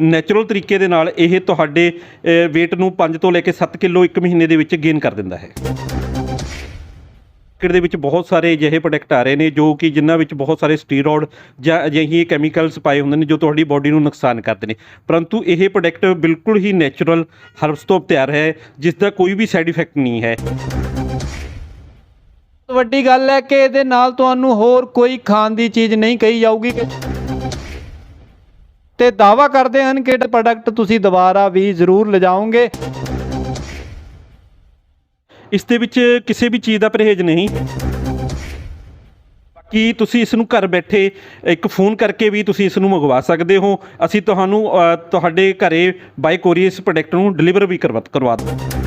Natural ਤਰੀਕੇ ਦੇ ਨਾਲ ਇਹ ਤੁਹਾਡੇ weight ਨੂੰ 5 ਤੋਂ ਲੈ ਕੇ 7 ਕਿਲੋ ਇੱਕ ਮਹੀਨੇ ਦੇ ਵਿੱਚ ਗੇਨ ਕਰ ਦਿੰਦਾ ਹੈ। ਮਾਰਕੀਟ ਦੇ ਵਿੱਚ ਬਹੁਤ ਸਾਰੇ ਅਜਿਹੇ ਪ੍ਰੋਡਕਟ ਆ ਰਹੇ ਨੇ ਜੋ ਕਿ ਜਿਨ੍ਹਾਂ ਵਿੱਚ ਬਹੁਤ ਸਾਰੇ ਸਟੀਰੋਇਡ ਜਾਂ ਅਜਿਹੇ ਕੈਮੀਕਲਸ ਪਾਏ ਹੁੰਦੇ ਨੇ ਜੋ ਤੁਹਾਡੀ ਬਾਡੀ ਨੂੰ ਨੁਕਸਾਨ ਕਰਦੇ ਨੇ। ਪਰੰਤੂ ਇਹ ਪ੍ਰੋਡਕਟ ਬਿਲਕੁਲ ਹੀ ਨੈਚੁਰਲ ਹਰਬਸ ਤੋਂ ਤਿਆਰ ਹੈ, ਜਿਸ ਦਾ ਕੋਈ ਵੀ ਸਾਈਡ ਇਫੈਕਟ ਨਹੀਂ ਹੈ। ਵੱਡੀ ਗੱਲ ਹੈ ਕਿ ਇਹਦੇ ਨਾਲ ਤੁਹਾਨੂੰ ਹੋਰ ਕੋਈ ਖਾਣ ਦੀ ਚੀਜ਼ ਨਹੀਂ ਕਹੀ ਜਾਊਗੀ ਕਿ ਤੇ ਦਾਵਾ ਕਰਦੇ ਹਨ ਕਿ ਇਹ ਪ੍ਰੋਡਕਟ ਤੁਸੀਂ ਦੁਬਾਰਾ ਵੀ ਜ਼ਰੂਰ ਲਿਜਾਓਗੇ। ਇਸ ਦੇ ਵਿੱਚ ਕਿਸੇ ਵੀ ਚੀਜ਼ ਦਾ ਪਰਹੇਜ਼ ਨਹੀਂ। ਕਿ ਤੁਸੀਂ ਇਸ ਨੂੰ ਘਰ ਬੈਠੇ ਇੱਕ ਫੋਨ ਕਰਕੇ ਵੀ ਤੁਸੀਂ ਇਸ ਨੂੰ ਮੰਗਵਾ ਸਕਦੇ ਹੋ। ਅਸੀਂ ਤੁਹਾਨੂੰ ਤੁਹਾਡੇ ਘਰੇ ਬਾਈ ਕੋਰੀਅਰ ਇਸ ਪ੍ਰੋਡਕਟ ਨੂੰ ਡਿਲੀਵਰ ਵੀ ਕਰਵਾ ਕਰਵਾ ਦਾਂ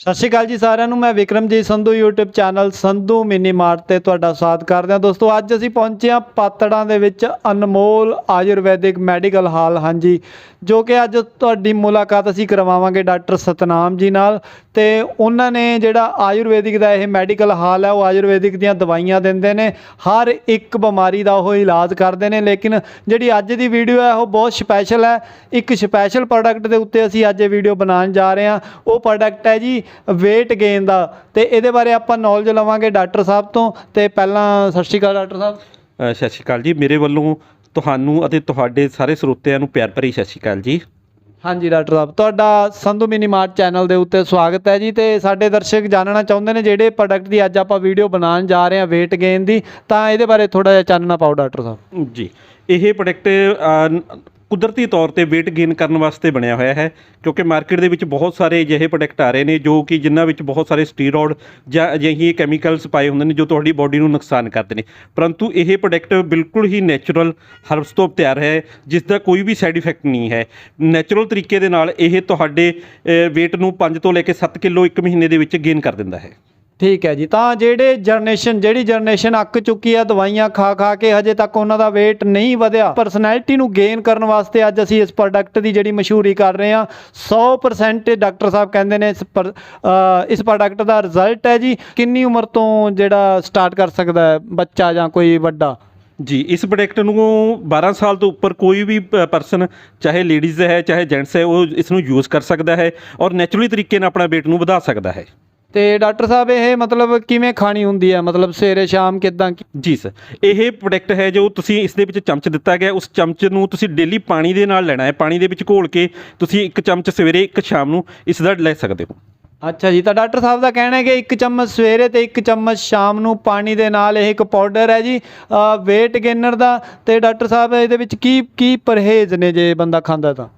ਸਤਿ ਸ਼੍ਰੀ ਅਕਾਲ ਜੀ ਸਾਰਿਆਂ ਨੂੰ, ਮੈਂ Vikramjit Sandhu, YouTube channel Sandhu mini mart ਤੇ ਤੁਹਾਡਾ ਸਵਾਗਤ ਕਰਦੇ ਹਾਂ। ਦੋਸਤੋ, ਅੱਜ ਅਸੀਂ ਪਹੁੰਚੇ ਹਾਂ ਪਾਤੜਾਂ ਦੇ ਵਿੱਚ ਅਨਮੋਲ ਆਯੁਰਵੈਦਿਕ ਮੈਡੀਕਲ ਹਾਲ। ਹਾਂਜੀ, ਜੋ ਕਿ ਅੱਜ ਤੁਹਾਡੀ ਮੁਲਾਕਾਤ ਅਸੀਂ ਕਰਵਾਵਾਂਗੇ ਡਾਕਟਰ ਸਤਨਾਮ ਜੀ ਨਾਲ ਤੇ ਉਹਨਾਂ ਨੇ ਜਿਹੜਾ ਆਯੁਰਵੈਦਿਕ ਦਾ ਇਹ ਮੈਡੀਕਲ ਹਾਲ ਹੈ, ਉਹ ਆਯੁਰਵੈਦਿਕ ਦੀਆਂ ਦਵਾਈਆਂ ਦਿੰਦੇ ਨੇ। ਹਰ ਇੱਕ ਬਿਮਾਰੀ ਦਾ ਉਹ ਇਲਾਜ ਕਰਦੇ ਨੇ, ਲੇਕਿਨ ਜਿਹੜੀ ਅੱਜ ਦੀ ਵੀਡੀਓ ਹੈ, ਉਹ ਬਹੁਤ ਸਪੈਸ਼ਲ ਹੈ। ਇੱਕ ਸਪੈਸ਼ਲ ਪ੍ਰੋਡਕਟ ਦੇ ਉੱਤੇ ਅਸੀਂ ਅੱਜ ਇਹ ਵੀਡੀਓ ਬਣਾਉਣ ਜਾ ਰਹੇ ਹਾਂ। ਉਹ ਪ੍ਰੋਡਕਟ ਹੈ ਜੀ weight gain ਦਾ। ਤੇ ਇਹਦੇ ਬਾਰੇ ਆਪਾਂ ਨੌਲੇਜ ਲਵਾਂਗੇ ਡਾਕਟਰ ਸਾਹਿਬ ਤੋਂ। ਤੇ ਪਹਿਲਾਂ ਸਤਿ ਸ਼੍ਰੀ ਅਕਾਲ ਡਾਕਟਰ ਸਾਹਿਬ। ਅ, ਸਤਿ ਸ਼੍ਰੀ ਅਕਾਲ ਜੀ। ਮੇਰੇ ਵੱਲੋਂ ਤੁਹਾਨੂੰ ਅਤੇ ਤੁਹਾਡੇ ਸਾਰੇ ਸਰੋਤਿਆਂ ਨੂੰ ਪਿਆਰ ਭਰੀ ਸਤਿ ਸ਼੍ਰੀ ਅਕਾਲ ਜੀ। ਹਾਂਜੀ ਡਾਕਟਰ ਸਾਹਿਬ ਤੁਹਾਡਾ ਸੰਧੂ ਮਿਨੀ ਮਾਰਟ ਚੈਨਲ ਦੇ ਉੱਤੇ ਸਵਾਗਤ ਹੈ ਜੀ। ਤੇ ਸਾਡੇ ਦਰਸ਼ਕ ਜਾਣਨਾ ਚਾਹੁੰਦੇ ਨੇ ਜਿਹੜੇ ਪ੍ਰੋਡਕਟ ਦੀ ਅੱਜ ਆਪਾਂ ਵੀਡੀਓ ਬਣਾਉਣ ਜਾ ਰਹੇ ਹਾਂ weight gain ਦੀ ਤਾਂ ਇਹਦੇ ਬਾਰੇ ਥੋੜਾ ਜਿਹਾ ਚਾਨਣਾ ਪਾਓ ਡਾਕਟਰ ਸਾਹਿਬ। ਜੀ ਇਹ ਪ੍ਰੋਡਕਟ ਕੁਦਰਤੀ ਤੌਰ ਤੇ weight gain ਕਰਨ ਵਾਸਤੇ ਬਣਿਆ ਹੋਇਆ ਹੈ, ਕਿਉਂਕਿ ਮਾਰਕੀਟ ਦੇ ਵਿੱਚ ਬਹੁਤ ਸਾਰੇ ਅਜਿਹੇ ਪ੍ਰੋਡਕਟ ਆ ਰਹੇ ਨੇ ਜੋ ਕਿ ਜਿਨ੍ਹਾਂ ਵਿੱਚ ਬਹੁਤ ਸਾਰੇ ਸਟੀਰੋਇਡ ਜਾਂ ਅਜਿਹੇ ਕੈਮੀਕਲਸ ਪਾਏ ਹੁੰਦੇ ਨੇ ਜੋ ਤੁਹਾਡੀ ਬਾਡੀ ਨੂੰ ਨੁਕਸਾਨ ਕਰਦੇ ਨੇ। ਪਰੰਤੂ ਇਹ ਪ੍ਰੋਡਕਟ ਬਿਲਕੁਲ ਹੀ ਨੈਚੁਰਲ ਹਰਬਸ ਤੋਂ ਤਿਆਰ ਹੈ ਜਿਸ ਦਾ ਕੋਈ ਵੀ ਸਾਈਡ ਇਫੈਕਟ ਨਹੀਂ ਹੈ। ਨੈਚੁਰਲ ਤਰੀਕੇ ਦੇ ਨਾਲ ਇਹ ਤੁਹਾਡੇ weight ਨੂੰ 5 ਤੋਂ ਲੈ ਕੇ 7 ਕਿਲੋ ਇੱਕ ਮਹੀਨੇ ਦੇ ਵਿੱਚ ਗੇਨ ਕਰ ਦਿੰਦਾ ਹੈ। ਠੀਕ ਹੈ ਜੀ। ਤਾਂ ਜਿਹੜੇ ਜਨਰੇਸ਼ਨ ਜਿਹੜੀ ਜਨਰੇਸ਼ਨ ਅੱਕ ਚੁੱਕੀ ਆ, ਦਵਾਈਆਂ ਖਾ ਖਾ ਕੇ ਹਜੇ ਤੱਕ ਉਹਨਾਂ ਦਾ weight ਨਹੀਂ ਵਧਿਆ। ਪਰਸਨੈਲਿਟੀ ਨੂੰ ਗੇਨ ਕਰਨ ਵਾਸਤੇ ਅੱਜ ਅਸੀਂ ਇਸ ਪ੍ਰੋਡਕਟ ਦੀ ਜਿਹੜੀ ਮਸ਼ਹੂਰੀ ਕਰ ਰਹੇ ਹਾਂ 100% ਡਾਕਟਰ ਸਾਹਿਬ ਕਹਿੰਦੇ ਨੇ ਇਸ ਪਰ- ਇਸ ਪ੍ਰੋਡਕਟ ਦਾ ਰਿਜ਼ਲਟ ਹੈ ਜੀ। ਕਿੰਨੀ ਉਮਰ ਤੋਂ ਜਿਹੜਾ ਸਟਾਰਟ ਕਰ ਸਕਦਾ ਹੈ, ਬੱਚਾ ਜਾਂ ਕੋਈ ਵੱਡਾ? ਜੀ, ਇਸ ਪ੍ਰੋਡਕਟ ਨੂੰ 12 ਸਾਲ ਤੋਂ ਉੱਪਰ ਕੋਈ ਵੀ ਪਰਸਨ ਚਾਹੇ ਲੇਡੀਜ਼ ਹੈ, ਚਾਹੇ ਜੈਂਟਸ ਹੈ, ਉਹ ਇਸ ਨੂੰ ਯੂਜ਼ ਕਰ ਸਕਦਾ ਹੈ ਔਰ ਨੈਚੁਰਲੀ ਤਰੀਕੇ ਨਾਲ ਆਪਣਾ weight ਨੂੰ ਵਧਾ ਸਕਦਾ ਹੈ। ਤੇ ਡਾਕਟਰ ਸਾਹਿਬ ਇਹ ਮਤਲਬ ਕਿਵੇਂ ਖਾਣੀ ਹੁੰਦੀ ਹੈ? ਮਤਲਬ ਸਵੇਰੇ ਸ਼ਾਮ ਕਿਦਾਂ? ਜੀ ਸਰ ਇਹ ਪ੍ਰੋਡਕਟ ਹੈ ਜੋ ਤੁਸੀਂ ਇਸ ਦੇ ਵਿੱਚ ਚਮਚ ਦਿੱਤਾ ਗਿਆ। ਉਸ ਚਮਚ ਨੂੰ ਤੁਸੀਂ ਡੇਲੀ ਪਾਣੀ ਦੇ ਨਾਲ ਲੈਣਾ ਹੈ। ਪਾਣੀ ਦੇ ਵਿੱਚ ਘੋਲ ਕੇ ਤੁਸੀਂ ਇੱਕ ਚਮਚ ਸਵੇਰੇ ਇੱਕ ਸ਼ਾਮ ਨੂੰ ਇਸ ਦਾ ਲੈ ਸਕਦੇ ਹੋ। ਅੱਛਾ ਜੀ ਤਾਂ ਡਾਕਟਰ ਸਾਹਿਬ ਦਾ ਕਹਿਣਾ ਹੈ ਕਿ ਇੱਕ ਚਮਚ ਸਵੇਰੇ ਤੇ ਇੱਕ ਚਮਚ ਸ਼ਾਮ ਨੂੰ ਪਾਣੀ ਦੇ ਨਾਲ ਇਹ ਇੱਕ ਪਾਊਡਰ ਹੈ ਜੀ। weight gainer ਦਾ। ਤੇ ਡਾਕਟਰ ਸਾਹਿਬ ਇਹਦੇ ਵਿੱਚ ਕੀ ਕੀ ਪਰਹੇਜ਼ ਨੇ ਜੇ ਬੰਦਾ ਖਾਂਦਾ ਤਾਂ?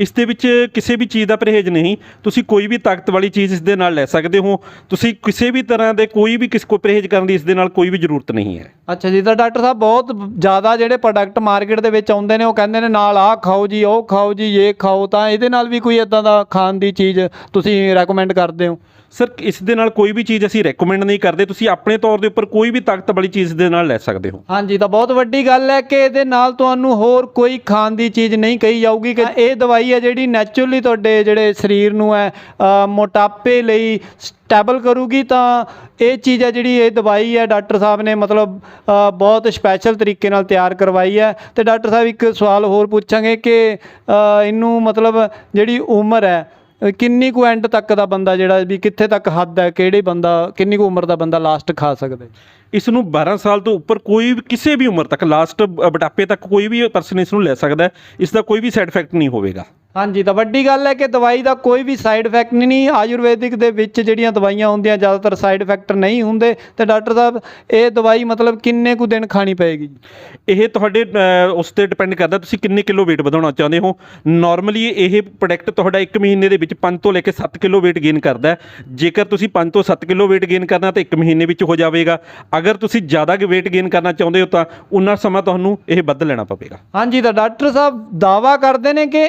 ਇਸ ਦੇ ਵਿੱਚ ਕਿਸੇ ਵੀ ਚੀਜ਼ ਦਾ ਪਰਹੇਜ਼ ਨਹੀਂ। ਤੁਸੀਂ ਕੋਈ ਵੀ ਤਾਕਤ ਵਾਲੀ ਚੀਜ਼ ਇਸ ਦੇ ਨਾਲ ਲੈ ਸਕਦੇ ਹੋ। ਤੁਸੀਂ ਕਿਸੇ ਵੀ ਤਰ੍ਹਾਂ ਦੇ ਕੋਈ ਵੀ ਕਿਸ ਕੋ ਪਰਹੇਜ਼ ਕਰਨ ਦੀ ਇਸ ਦੇ ਨਾਲ ਕੋਈ ਵੀ ਜ਼ਰੂਰਤ ਨਹੀਂ ਹੈ। ਅੱਛਾ ਜੀ ਤਾਂ ਡਾਕਟਰ ਸਾਹਿਬ ਬਹੁਤ ਜ਼ਿਆਦਾ ਜਿਹੜੇ ਪ੍ਰੋਡਕਟ ਮਾਰਕੀਟ ਦੇ ਵਿੱਚ ਆਉਂਦੇ ਨੇ ਉਹ ਕਹਿੰਦੇ ਨੇ ਨਾਲ ਆਹ ਖਾਓ ਜੀ ਉਹ ਖਾਓ ਜੀ ਇਹ ਖਾਓ ਤਾਂ ਇਹਦੇ ਨਾਲ ਵੀ ਕੋਈ ਇਦਾਂ ਦਾ ਖਾਣ ਦੀ ਚੀਜ਼ ਤੁਸੀਂ ਰეკਮੈਂਡ ਕਰਦੇ ਹੋ? ਸਰ ਇਸ ਦੇ ਨਾਲ ਕੋਈ ਵੀ ਚੀਜ਼ ਅਸੀਂ ਰეკਮੈਂਡ ਨਹੀਂ ਕਰਦੇ। ਤੁਸੀਂ ਆਪਣੇ ਤੌਰ ਦੇ ਉੱਪਰ ਕੋਈ ਵੀ ਤਾਕਤ ਵਾਲੀ ਚੀਜ਼ ਦੇ ਨਾਲ ਲੈ ਸਕਦੇ ਹੋ। ਹਾਂਜੀ ਤਾਂ ਬਹੁਤ ਵੱਡੀ ਗੱਲ ਹੈ ਕਿ ਇਹਦੇ ਨਾਲ ਤੁਹਾਨੂੰ ਹੋਰ ਕੋਈ ਖਾਣ ਦੀ ਚੀਜ਼ ਨਹੀਂ ਕਹੀ ਜਾਊਗੀ ਕਿ ਇਹ ਦਵਾਈ ਹੈ ਜਿਹੜੀ ਨੈਚੁਰਲੀ ਤੁਹਾਡੇ ਜਿਹੜੇ ਸਰੀਰ ਨੂੰ ਹੈ ਮੋਟਾਪੇ ਲਈ ਸਟੇਬਲ ਕਰੂਗੀ ਤਾਂ ਇਹ ਚੀਜ਼ ਹੈ ਜਿਹੜੀ ਇਹ ਦਵਾਈ ਹੈ ਡਾਕਟਰ ਸਾਹਿਬ ਨੇ ਮਤਲਬ ਬਹੁਤ ਸਪੈਸ਼ਲ ਤਰੀਕੇ ਨਾਲ ਤਿਆਰ ਕਰਵਾਈ ਹੈ। ਤੇ ਡਾਕਟਰ ਸਾਹਿਬ ਇੱਕ ਸਵਾਲ ਹੋਰ ਪੁੱਛਾਂਗੇ ਕਿ ਇਹਨੂੰ ਮਤਲਬ ਜਿਹੜੀ ਉਮਰ ਹੈ ਕਿੰਨੀ ਕੁ ਐਂਡ ਤੱਕ ਦਾ ਬੰਦਾ ਜਿਹੜਾ ਵੀ ਕਿੱਥੇ ਤੱਕ ਹੱਦ ਹੈ, ਕਿਹੜੇ ਬੰਦਾ, ਕਿੰਨੀ ਕੁ ਉਮਰ ਦਾ ਬੰਦਾ ਲਾਸਟ ਖਾ ਸਕਦਾ ਹੈ? ਇਸ ਨੂੰ 12 ਸਾਲ ਤੋਂ ਉੱਪਰ ਕੋਈ ਵੀ, ਕਿਸੇ ਵੀ ਉਮਰ ਤੱਕ ਲਾਸਟ ਬਟਾਪੇ ਤੱਕ ਕੋਈ ਵੀ ਪਰਸਨ ਇਸ ਨੂੰ ਲੈ ਸਕਦਾ ਹੈ ਇਸ ਦਾ ਕੋਈ ਵੀ ਸਾਈਡ ਇਫੈਕਟ ਨਹੀਂ ਹੋਵੇਗਾ। ਹਾਂਜੀ ਤਾਂ ਵੱਡੀ ਗੱਲ ਹੈ ਕਿ ਦਵਾਈ ਦਾ ਕੋਈ ਵੀ ਸਾਈਡ ਇਫੈਕਟ ਨਹੀਂ ਨਹੀਂ ਆਯੁਰਵੈਦਿਕ ਦੇ ਵਿੱਚ ਜਿਹੜੀਆਂ ਦਵਾਈਆਂ ਹੁੰਦੀਆਂ ਜ਼ਿਆਦਾਤਰ ਸਾਈਡ ਇਫੈਕਟ ਨਹੀਂ ਹੁੰਦੇ ਤੇ ਡਾਕਟਰ ਸਾਹਿਬ ਇਹ ਦਵਾਈ ਮਤਲਬ ਕਿੰਨੇ ਕੁ ਦਿਨ ਖਾਣੀ ਪਏਗੀ? ਇਹ ਤੁਹਾਡੇ ਅ, ਉਸ ਤੇ ਡਿਪੈਂਡ ਕਰਦਾ ਤੁਸੀਂ ਕਿੰਨੇ ਕਿਲੋ weight ਵਧਾਉਣਾ ਚਾਹੁੰਦੇ ਹੋ। ਨਾਰਮਲੀ ਇਹ ਪ੍ਰੋਡਕਟ ਤੁਹਾਡਾ 1 ਮਹੀਨੇ ਦੇ ਵਿੱਚ 5 ਤੋਂ ਲੈ ਕੇ 7 ਕਿਲੋ weight gain ਕਰਦਾ ਹੈ। ਜੇਕਰ ਤੁਸੀਂ 5 ਤੋਂ 7 ਕਿਲੋ weight gain ਕਰਨਾ ਤਾਂ 1 ਮਹੀਨੇ ਵਿੱਚ ਹੋ ਜਾਵੇਗਾ। ਅਗਰ ਤੁਸੀਂ ਜ਼ਿਆਦਾ weight gain ਕਰਨਾ ਚਾਹੁੰਦੇ ਹੋ ਤਾਂ ਉਨਾ ਸਮਾਂ ਤੁਹਾਨੂੰ ਇਹ ਵੱਧ ਲੈਣਾ ਪਵੇਗਾ। ਹਾਂਜੀ ਤਾਂ ਡਾਕਟਰ ਸਾਹਿਬ ਦਾਵਾ ਕਰਦੇ ਨੇ ਕਿ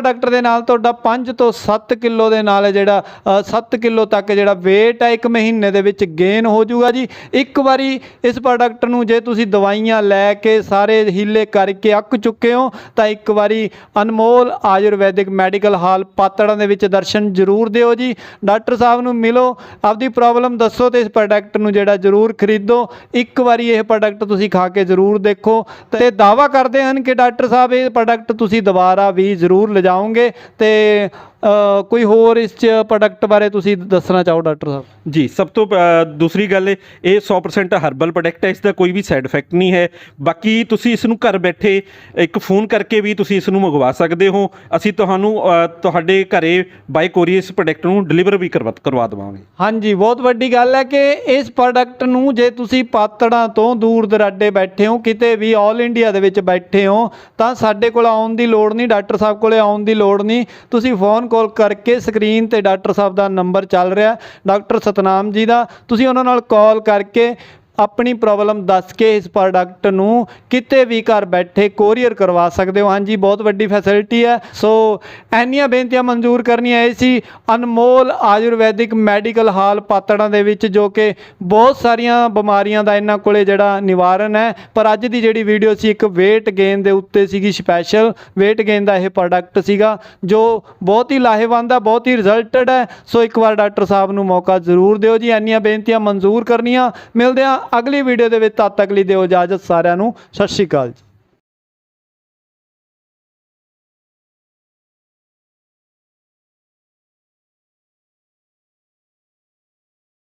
ਇੱਕ ਪ੍ਰੋਡਕਟ ਦੇ ਨਾਲ ਤੁਹਾਡਾ 5 ਤੋਂ 7 ਕਿਲੋ ਦੇ ਨਾਲ ਜਿਹੜਾ ਅ, 7 ਕਿਲੋ ਤੱਕ ਜਿਹੜਾ weight ਹੈ ਇੱਕ ਮਹੀਨੇ ਦੇ ਵਿੱਚ ਗੇਨ ਹੋ ਜਾਊਗਾ ਜੀ। ਇੱਕ ਵਾਰੀ ਇਸ ਪ੍ਰੋਡਕਟ ਨੂੰ ਜੇ ਤੁਸੀਂ ਦਵਾਈਆਂ ਲੈ ਕੇ ਸਾਰੇ ਹੀਲੇ ਕਰਕੇ ਅੱਕ ਚੁੱਕੇ ਹੋ ਤਾਂ ਇੱਕ ਵਾਰੀ ਅਨਮੋਲ ਆਯੁਰਵੈਦਿਕ ਮੈਡੀਕਲ ਹਾਲ ਪਾਤੜਾਂ ਦੇ ਵਿੱਚ ਦਰਸ਼ਨ ਜ਼ਰੂਰ ਦਿਓ ਜੀ। ਡਾਕਟਰ ਸਾਹਿਬ ਨੂੰ ਮਿਲੋ ਆਪਦੀ ਪ੍ਰੋਬਲਮ ਦੱਸੋ ਤੇ ਇਸ ਪ੍ਰੋਡਕਟ ਨੂੰ ਜਿਹੜਾ ਜ਼ਰੂਰ ਖਰੀਦੋ। ਇੱਕ ਵਾਰੀ ਇਹ ਪ੍ਰੋਡਕਟ ਤੁਸੀਂ ਖਾ ਕੇ ਜ਼ਰੂਰ ਦੇਖੋ। ਤੇ ਦਾਵਾ ਕਰਦੇ ਹਨ ਕਿ ਡਾਕਟਰ ਸਾਹਿਬ ਇਹ ਪ੍ਰੋਡਕਟ ਤੁਸੀਂ ਦੁਬਾਰਾ ਵੀ ਜ਼ਰੂਰ ਜਾਓਗੇ ਤੇ ਕੋਈ ਹੋਰ ਇਸ ਚ ਪ੍ਰੋਡਕਟ ਬਾਰੇ ਤੁਸੀਂ ਦੱਸਣਾ ਚਾਹੋ ਡਾਕਟਰ ਸਾਹਿਬ? ਜੀ ਸਭ ਤੋਂ ਦੂਸਰੀ ਗੱਲ ਇਹ ਇਹ 100% ਹਰਬਲ ਪ੍ਰੋਡਕਟ ਹੈ ਇਸ ਦਾ ਕੋਈ ਵੀ ਸਾਈਡ ਇਫੈਕਟ ਨਹੀਂ ਹੈ। ਬਾਕੀ ਤੁਸੀਂ ਇਸ ਨੂੰ ਘਰ ਬੈਠੇ ਇੱਕ ਫੋਨ ਕਰਕੇ ਵੀ ਤੁਸੀਂ ਇਸ ਨੂੰ ਮੰਗਵਾ ਸਕਦੇ ਹੋ। ਅਸੀਂ ਤੁਹਾਨੂੰ ਤੁਹਾਡੇ ਘਰੇ ਬਾਈ ਕੋਰੀਅਰ ਇਸ ਪ੍ਰੋਡਕਟ ਨੂੰ ਡਿਲੀਵਰ ਵੀ ਕਰਵਾ ਕਰਵਾ ਦੇਵਾਂਗੇ। ਹਾਂਜੀ ਬਹੁਤ ਵੱਡੀ ਗੱਲ ਹੈ ਕਿ ਇਸ ਪ੍ਰੋਡਕਟ ਨੂੰ ਜੇ ਤੁਸੀਂ ਪਾਤੜਾਂ ਤੋਂ ਦੂਰ ਦਰਾਡੇ ਬੈਠੇ ਹੋ ਕਿਤੇ ਵੀ 올 ਇੰਡੀਆ ਦੇ ਵਿੱਚ ਬੈਠੇ ਹੋ ਤਾਂ ਸਾਡੇ ਕੋਲ ਆਉਣ ਦੀ ਲੋੜ ਨਹੀਂ ਡਾਕਟਰ ਸਾਹਿਬ ਕੋਲੇ ਆਉਣ ਦੀ ਲੋੜ ਨਹੀਂ। ਤੁਸੀਂ ਫੋਨ ਕਾਲ ਕਰਕੇ ਸਕਰੀਨ ਤੇ ਡਾਕਟਰ ਸਾਹਿਬ ਦਾ ਨੰਬਰ ਚੱਲ ਰਿਹਾ ਡਾਕਟਰ ਸਤਨਾਮ ਜੀ ਦਾ। ਤੁਸੀਂ ਉਹਨਾਂ ਨਾਲ ਕਾਲ ਕਰਕੇ ਆਪਣੀ ਪ੍ਰੋਬਲਮ ਦੱਸ ਕੇ ਇਸ ਪ੍ਰੋਡਕਟ ਨੂੰ ਕਿਤੇ ਵੀ ਘਰ ਬੈਠੇ ਕੋਰੀਅਰ ਕਰਵਾ ਸਕਦੇ ਹੋ। ਹਾਂਜੀ, ਬਹੁਤ ਵੱਡੀ ਫੈਸਿਲਿਟੀ ਹੈ। ਸੋ ਐਨੀਆਂ ਬੇਨਤੀਆਂ ਮਨਜ਼ੂਰ ਕਰਨੀਆਂ ਇਹ ਸੀ, ਅਨਮੋਲ ਆਯੁਰਵੈਦਿਕ ਮੈਡੀਕਲ ਹਾਲ ਪਾਤੜਾਂ ਦੇ ਵਿੱਚ, ਜੋ ਕਿ ਬਹੁਤ ਸਾਰੀਆਂ ਬਿਮਾਰੀਆਂ ਦਾ ਇਹਨਾਂ ਕੋਲੇ ਜਿਹੜਾ ਨਿਵਾਰਨ ਹੈ। ਪਰ ਅੱਜ ਦੀ ਜਿਹੜੀ ਵੀਡੀਓ ਸੀ, ਇੱਕ weight gain ਦੇ ਉੱਤੇ ਸੀਗੀ ਸਪੈਸ਼ਲ weight gain ਦਾ ਇਹ ਪ੍ਰੋਡਕਟ ਸੀਗਾ, ਜੋ ਬਹੁਤ ਹੀ ਲਾਹੇਵੰਦ ਹੈ, ਬਹੁਤ ਹੀ ਰਿਜ਼ਲਟਡ ਹੈ। ਸੋ ਇੱਕ ਵਾਰ ਡਾਕਟਰ ਸਾਹਿਬ ਨੂੰ ਮੌਕਾ ਜ਼ਰੂਰ ਦਿਓ ਜੀ। ਇੰਨੀਆਂ ਬੇਨਤੀਆਂ ਮਨਜ਼ੂਰ ਕਰਨੀਆਂ। ਮਿਲਦੇ ਹਾਂ ਅਗਲੀ ਵੀਡੀਓ ਦੇ ਵਿੱਚ ਤਦ ਤੱਕ ਲਈ ਦਿਓ ਇਜਾਜ਼ਤ ਸਾਰਿਆਂ ਨੂੰ। ਸਤਿ ਸ਼੍ਰੀ ਅਕਾਲ ਜੀ।